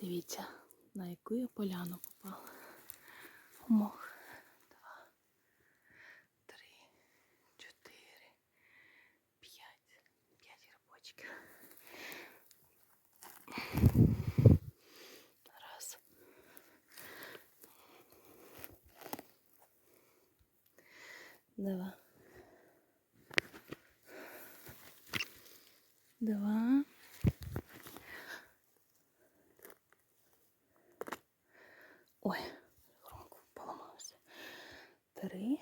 Дивіться, на яку я поляну попала. Мох. Два, три, чотири, п'ять. П'ять грибочків. Раз. Два. Два. Ой, громко поламався. Три.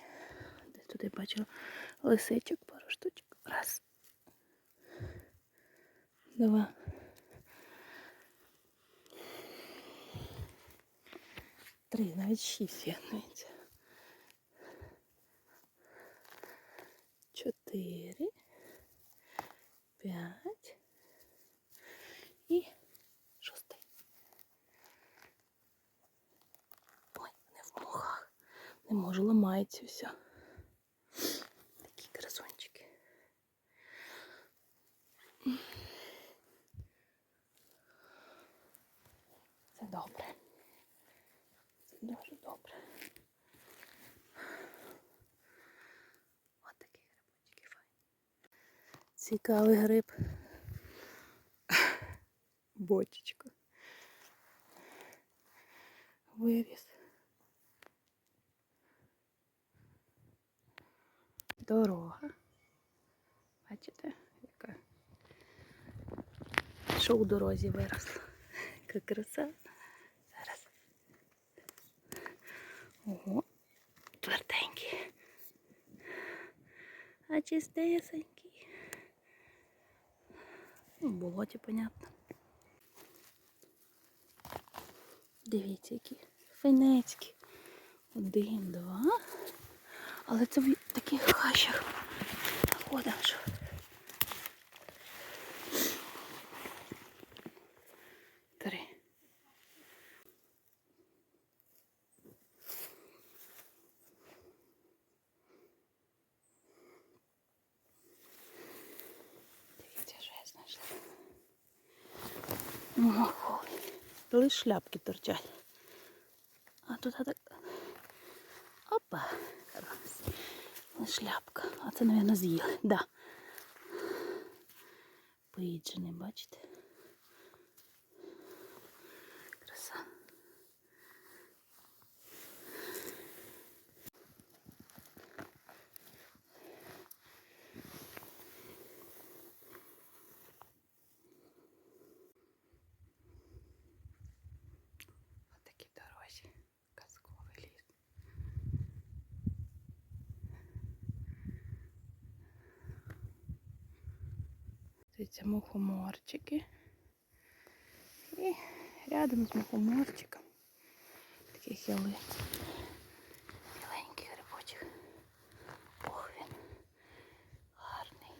Десь туди бачу лисичок, пару штучок. Раз. Два. Три, навіть шість є, дивіться. Чотири. П'ять. І шостий. Ой, не в мохах. Не можу, ламається все. Такі красунчики. Це добре. Це дуже добре. Ось такі грибочки файні. Цікавий гриб. Бочечко. Виріс. Дорога. Бачите, яка? Що у дорозі виросла? Яка краса. Зараз. Ого, тверденький. А чистесенький. Ну, в болоті, понятно. Дивіться, які финецькі. Один, два. Але це в таких хащах знаходимо, що. Три. Дивіться, що я знайшла. Маховий. Лише шляпки торчать. А тут так. Опа, раз. Шляпка. А це, мабуть, з'їли. Да. Поїджений, бачите? Краса. Отакі дорозі. Казковий ліс. Дивіться, мухоморчики. І рядом з мухоморчиком таких ялин. Біленький грибочок. Ох він. Гарний.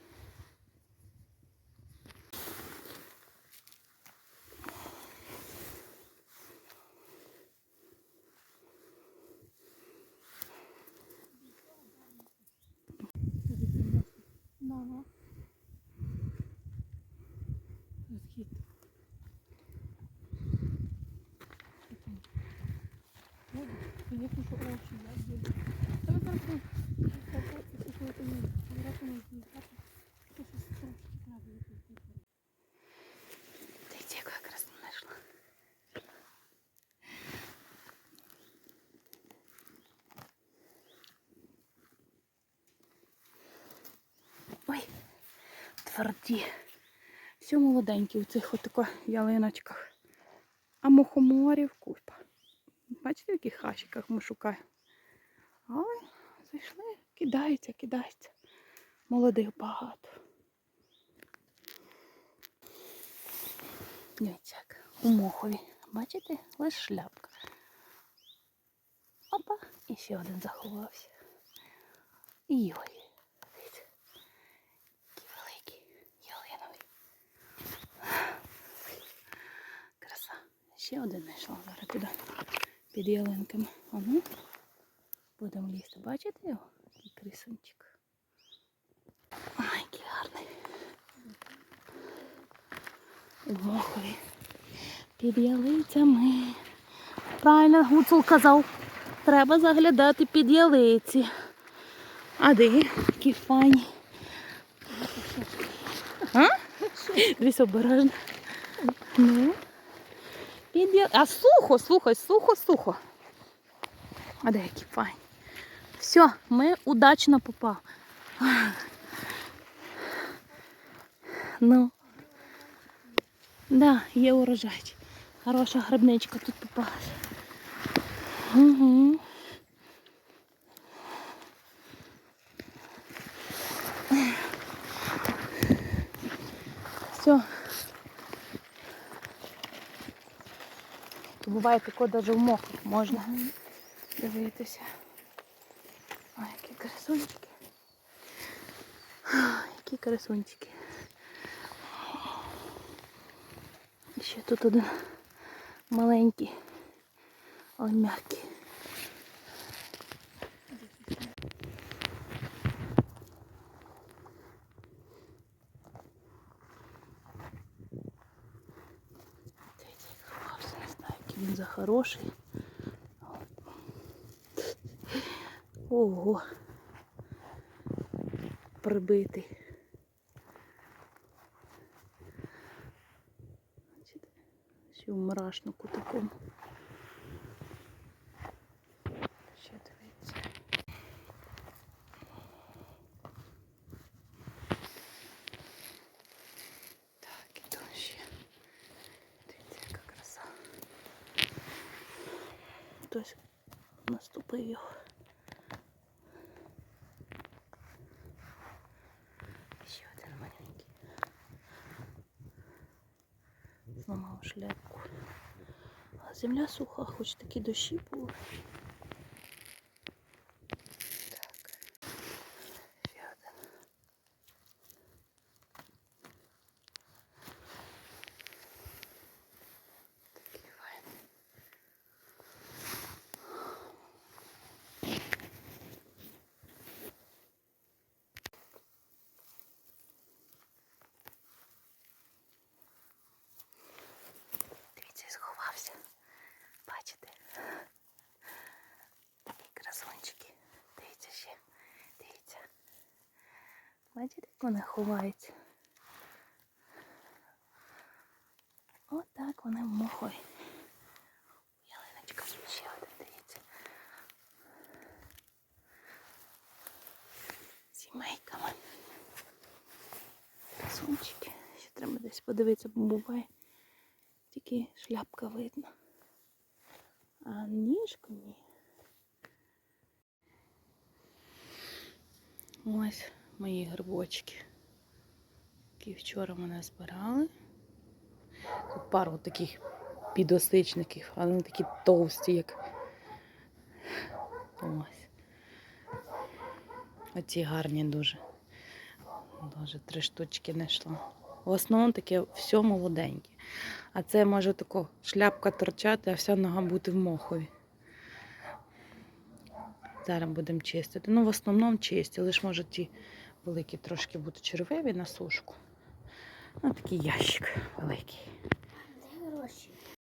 Мама. Схід. Звісно, що очі, я буду. Та ви зараз ну, це коли ти не зразу не знати, що щось трошки треба якось. Дивіться, яку я красну знайшла. Ой, тверді. Все молоденькі у цих отако ялиночках. А мухоморів купа. Бачите, в яких хащиках ми шукаємо. Ой, зайшли, кидається, кидається. Молодих багато. Дивіться, у мохові. Бачите? Лише шляпка. Опа, і ще один заховався. І ой. Дивіться. Який великий ялиновий. Краса. Ще один знайшла зараз туди. Під ялинками. А ну, будемо лізти. Бачите його? Який крисунчик. Ай, який гарний. Мохові. Під ялицями. Правильно гуцул казав. Треба заглядати під ялиці. А де? Які файні. Дивись обережно. Ну. Під. А сухо, слухай, сухо, сухо. А де які файні. Все, ми удачно попали. Ну. Да, є урожай. Хороша грибничка тут попалась. Угу. Все. Буває тако навіть в мохах можна дивитися. Ой, які красунчики. Які красунчики. І ще тут один маленький, але м'який. Дивіться, як ховався, не знаю, який він за хороший. Ого. Прибитий. Значить, всю мрашнику такому. Ще дивіться. Так, і то ще. Дивіться, яка краса. Хтось наступив його. Ще один маленький. Зламав шляпку. А земля суха, хоч такі дощі були. Так. Ще один. Такий файний. Дивіться, сховався. Бачите? Такі красунчики. Дивіться ще. Дивіться. Бачите, як вони ховаються? Отак вони мохой. Ялиночка ще дивіться. Сімейками. Красунчики. Ще треба десь подивитися, бо буває. Тільки шляпка видно. А ніжку ні. Ось мої грибочки, які вчора мене збирали. Тут пару таких підосичників, але вони такі товсті, як. Ось. Оці гарні дуже. Дуже три штучки знайшла. В основному таке все молоденьке. А це може тако шляпка торчати, а вся нога бути в мохові. Зараз будемо чистити. Ну, в основному чисті, лише може ті великі трошки бути червиві на сушку. Ось такий ящик великий.